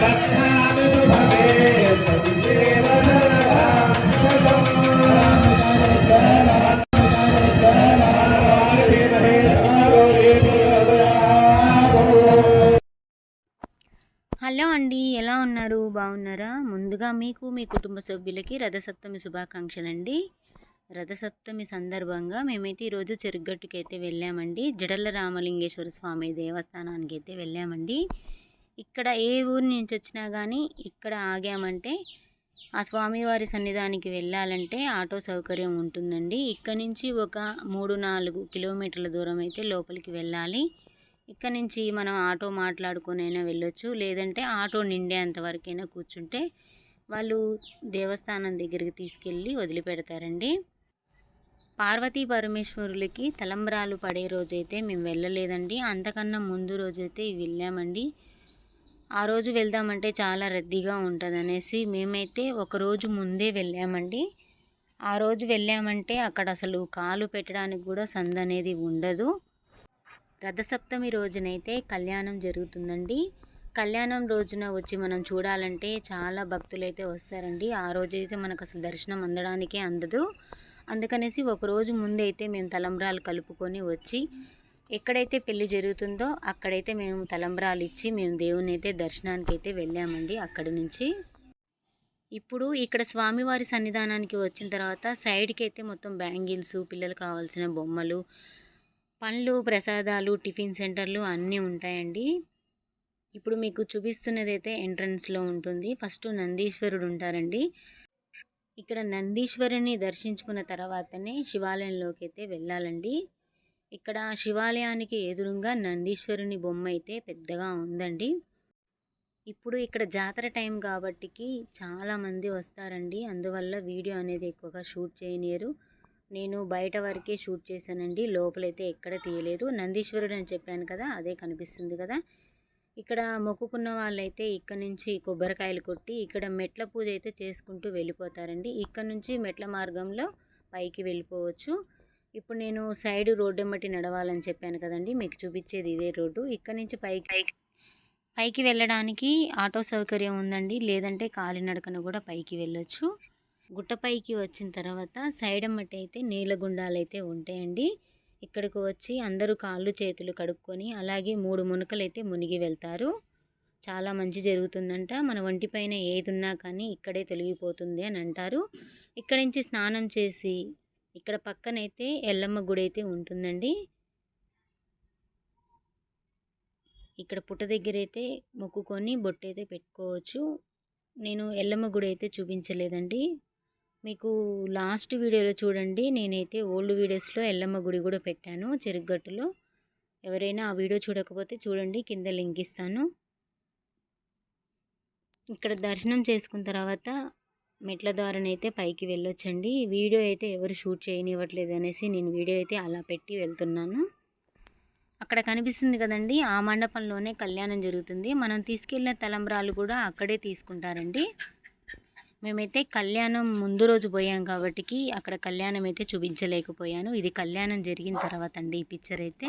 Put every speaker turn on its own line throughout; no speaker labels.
Hello అండి ఎలా ఉన్నారు? బాగున్నారా? ముందుగా మీకు మీ కుటుంబ సభ్యులకి రథసప్తమి శుభాకాంక్షలండి. రథసప్తమి సందర్భంగా మేమైతే ఈరోజు చెరుగట్టుకి అయితే వెళ్ళామండి. జడల రామలింగేశ్వర స్వామి దేవస్థానానికి అయితే వెళ్ళామండి. ఇక్కడ ఏ ఊరి నుంచి వచ్చినా కానీ ఇక్కడ ఆగామంటే ఆ స్వామివారి సన్నిధానికి వెళ్ళాలంటే ఆటో సౌకర్యం ఉంటుందండి. ఇక్కడ నుంచి ఒక మూడు నాలుగు కిలోమీటర్ల దూరం అయితే లోపలికి వెళ్ళాలి. ఇక్కడ నుంచి మనం ఆటో మాట్లాడుకునైనా వెళ్ళొచ్చు. లేదంటే ఆటో నిండేంత వరకైనా కూర్చుంటే వాళ్ళు దేవస్థానం దగ్గరికి తీసుకెళ్ళి వదిలిపెడతారండి. పార్వతీ పరమేశ్వరులకి తలంబ్రాలు పడే రోజైతే మేము వెళ్ళలేదండి. అంతకన్నా ముందు రోజైతే వెళ్ళామండి. ఆ రోజు వెళ్దామంటే చాలా రద్దీగా ఉంటుంది అనేసి మేమైతే ఒకరోజు ముందే వెళ్ళామండి. ఆ రోజు వెళ్ళామంటే అక్కడ అసలు కాలు పెట్టడానికి కూడా సంద అనేది ఉండదు. రథసప్తమి రోజునైతే కళ్యాణం జరుగుతుందండి. కళ్యాణం రోజున వచ్చి మనం చూడాలంటే చాలా భక్తులైతే వస్తారండి. ఆ రోజైతే మనకు అసలు దర్శనం అందడానికే అందదు. అందుకనేసి ఒక రోజు మేము తలంబ్రాలు కలుపుకొని వచ్చి ఎక్కడైతే పెళ్ళి జరుగుతుందో అక్కడైతే మేము తలంబ్రాలు ఇచ్చి మేము దేవుని అయితే దర్శనానికి అయితే వెళ్ళామండి అక్కడి నుంచి. ఇప్పుడు ఇక్కడ స్వామివారి సన్నిధానానికి వచ్చిన తర్వాత సైడ్కి అయితే మొత్తం బ్యాంగిల్స్ పిల్లలు కావాల్సిన బొమ్మలు పండ్లు ప్రసాదాలు టిఫిన్ సెంటర్లు అన్నీ ఉంటాయండి. ఇప్పుడు మీకు చూపిస్తున్నది అయితే ఎంట్రన్స్లో ఉంటుంది. ఫస్ట్ నందీశ్వరుడు ఉంటారండి. ఇక్కడ నందీశ్వరుని దర్శించుకున్న తర్వాతనే శివాలయంలోకి అయితే వెళ్ళాలండి. ఇక్కడ శివాలయానికి ఎదురుగా నందీశ్వరుని బొమ్మ అయితే పెద్దగా ఉందండి. ఇప్పుడు ఇక్కడ జాతర టైం కాబట్టికి చాలామంది వస్తారండి. అందువల్ల వీడియో అనేది ఎక్కువగా షూట్ చేయనియరు. నేను బయట వరకే షూట్ చేశానండి. లోపలైతే ఎక్కడ తీయలేదు. నందీశ్వరుడు అని చెప్పాను కదా అదే కనిపిస్తుంది కదా. ఇక్కడ మొక్కుకున్న వాళ్ళైతే ఇక్కడ నుంచి కొబ్బరికాయలు కొట్టి ఇక్కడ మెట్ల పూజ అయితే చేసుకుంటూ వెళ్ళిపోతారండి. ఇక్కడ నుంచి మెట్ల మార్గంలో పైకి వెళ్ళిపోవచ్చు. ఇప్పుడు నేను సైడ్ రోడ్డు ఎమ్మటి నడవాలని చెప్పాను కదండి మీకు చూపించేది ఇదే రోడ్డు. ఇక్కడ నుంచి పైకి పైకి. వెళ్ళడానికి ఆటో సౌకర్యం ఉందండి లేదంటే కాలినడకన కూడా పైకి వెళ్ళొచ్చు. గుట్టపైకి వచ్చిన తర్వాత సైడ్ అమ్మటి అయితే నీళ్ళగుండాలు అయితే ఉంటాయండి. ఇక్కడికి వచ్చి అందరూ కాళ్ళు చేతులు కడుక్కొని అలాగే మూడు మునకలు అయితే మునిగి వెళ్తారు. చాలా మంచి జరుగుతుందంట. మన ఒంటిపైన ఏది ఉన్నా కానీ ఇక్కడే తొలగిపోతుంది అని అంటారు. ఇక్కడ నుంచి స్నానం చేసి ఇక్కడ పక్కనైతే ఎల్లమ్మ గుడి అయితే ఉంటుందండి. ఇక్కడ పుట్ట దగ్గర అయితే మొక్కుకొని బొట్టు అయితే పెట్టుకోవచ్చు. నేను ఎల్లమ్మ గుడి అయితే చూపించలేదండి. మీకు లాస్ట్ వీడియోలో చూడండి. నేనైతే ఓల్డ్ వీడియోస్లో ఎల్లమ్మ గుడి కూడా పెట్టాను చెరుగట్టులో ఎవరైనా ఆ వీడియో చూడకపోతే చూడండి కింద లింక్ ఇస్తాను. ఇక్కడ దర్శనం చేసుకున్న తర్వాత మెట్ల ద్వారానైతే పైకి వెళ్ళొచ్చండి. వీడియో అయితే ఎవరు షూట్ చేయనివ్వట్లేదు అనేసి నేను వీడియో అయితే అలా పెట్టి వెళ్తున్నాను. అక్కడ కనిపిస్తుంది కదండి ఆ మండపంలోనే కళ్యాణం జరుగుతుంది. మనం తీసుకెళ్ళిన తలంబ్రాలు కూడా అక్కడే తీసుకుంటారండి. మేమైతే కళ్యాణం ముందు రోజు పోయాం కాబట్టి అక్కడ కళ్యాణం అయితే చూపించలేకపోయాను. ఇది కళ్యాణం జరిగిన తర్వాత అండి ఈ పిక్చర్ అయితే.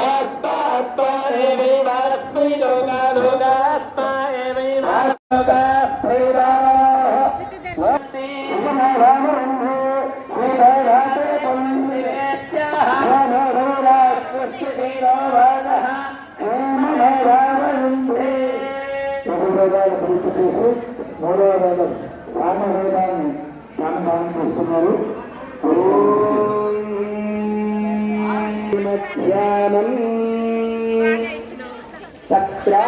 వేదాలు పూర్తి చేసి మూడవ వేదం రామవేదాన్ని ధ్యానం చేస్తున్నారు మధ్యాహ్నం చక్రా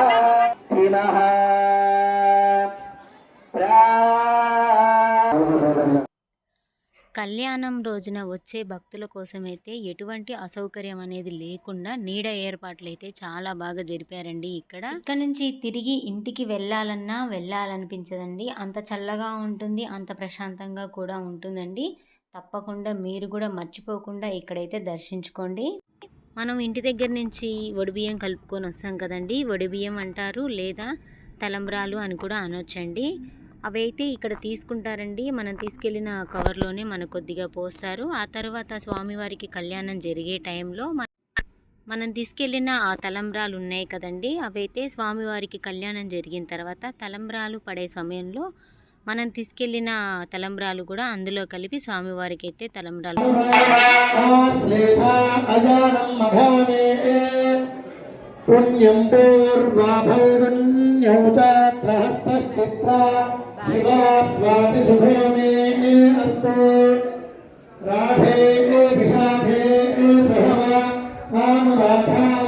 కళ్యాణం రోజున వచ్చే భక్తుల కోసమైతే ఎటువంటి అసౌకర్యం అనేది లేకుండా నీడ ఏర్పాట్లు అయితే చాలా బాగా జరిపారండి ఇక్కడ. ఇక్కడ నుంచి తిరిగి ఇంటికి వెళ్ళాలన్నా వెళ్ళాలనిపించదండి. అంత చల్లగా ఉంటుంది అంత ప్రశాంతంగా కూడా ఉంటుందండి. తప్పకుండా మీరు కూడా మర్చిపోకుండా ఇక్కడైతే దర్శించుకోండి. మనం ఇంటి దగ్గర నుంచి వడిబియ్యం కలుపుకొని వస్తాం కదండి. వడిబియ్యం అంటారు లేదా తలంబ్రాలు అని కూడా అనొచ్చండి. అవి అయితే ఇక్కడ తీసుకుంటారండి. మనం తీసుకెళ్ళిన కవర్లోనే మనకు కొద్దిగా పోస్తారు. ఆ తర్వాత స్వామివారికి కళ్యాణం జరిగే టైంలో మనం తీసుకెళ్ళిన ఆ తలంబ్రాలు ఉన్నాయి కదండి. అవైతే స్వామివారికి కళ్యాణం జరిగిన తర్వాత తలంబ్రాలు పడే సమయంలో మనం తీసుకెళ్ళిన తలంబ్రాలు కూడా అందులో కలిపి స్వామివారికి అయితే తలంబ్రాలు
పుణ్యం పూర్వాభైరుణ్యౌ शिवास्वाति मे अस्तु। राधे विषाधे सहवा मामुराधाध्येष्ठा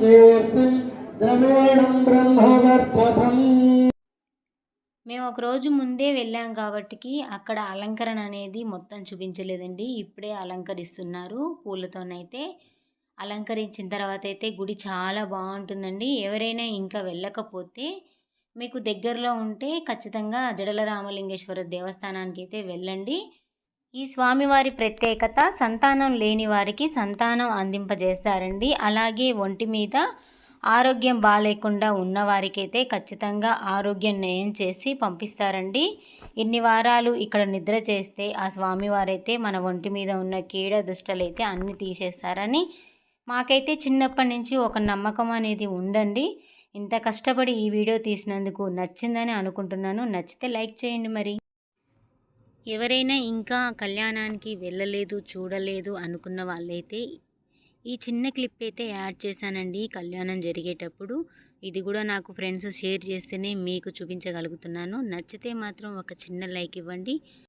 కీర్తిం బ్రహ్మవర్చసం
మేము ఒకరోజు ముందే వెళ్ళాం కాబట్టికి అక్కడ అలంకరణ అనేది మొత్తం చూపించలేదండి. ఇప్పుడే అలంకరిస్తున్నారు పూలతోనైతే. అలంకరించిన తర్వాత అయితే గుడి చాలా బాగుంటుందండి. ఎవరైనా ఇంకా వెళ్ళకపోతే మీకు దగ్గరలో ఉంటే ఖచ్చితంగా జడల రామలింగేశ్వర దేవస్థానానికి అయితే వెళ్ళండి. ఈ స్వామివారి ప్రత్యేకత సంతానం లేని వారికి సంతానం అందింపజేస్తారండి. అలాగే ఒంటి మీద ఆరోగ్యం బాగాలేకుండా ఉన్నవారికైతే ఖచ్చితంగా ఆరోగ్యం నయం చేసి పంపిస్తారండి. ఇన్ని వారాలు ఇక్కడ నిద్ర చేస్తే ఆ స్వామివారైతే మన ఒంటి మీద ఉన్న కీడ దుష్టలైతే అన్ని తీసేస్తారని మాకైతే చిన్నప్పటి నుంచి ఒక నమ్మకం అనేది ఉందండి. ఇంత కష్టపడి ఈ వీడియో తీసినందుకు నచ్చిందని అనుకుంటున్నాను. నచ్చితే లైక్ చేయండి మరి. ఎవరైనా ఇంకా కళ్యాణానికి వెళ్ళలేదు చూడలేదు అనుకున్న వాళ్ళైతే ఈ చిన్న క్లిప్ అయితే యాడ్ చేశానండి. కళ్యాణం జరిగేటప్పుడు ఇది కూడా నాకు ఫ్రెండ్స్ షేర్ చేస్తేనే మీకు చూపించగలుగుతున్నాను. నచ్చితే మాత్రం ఒక చిన్న లైక్ ఇవ్వండి.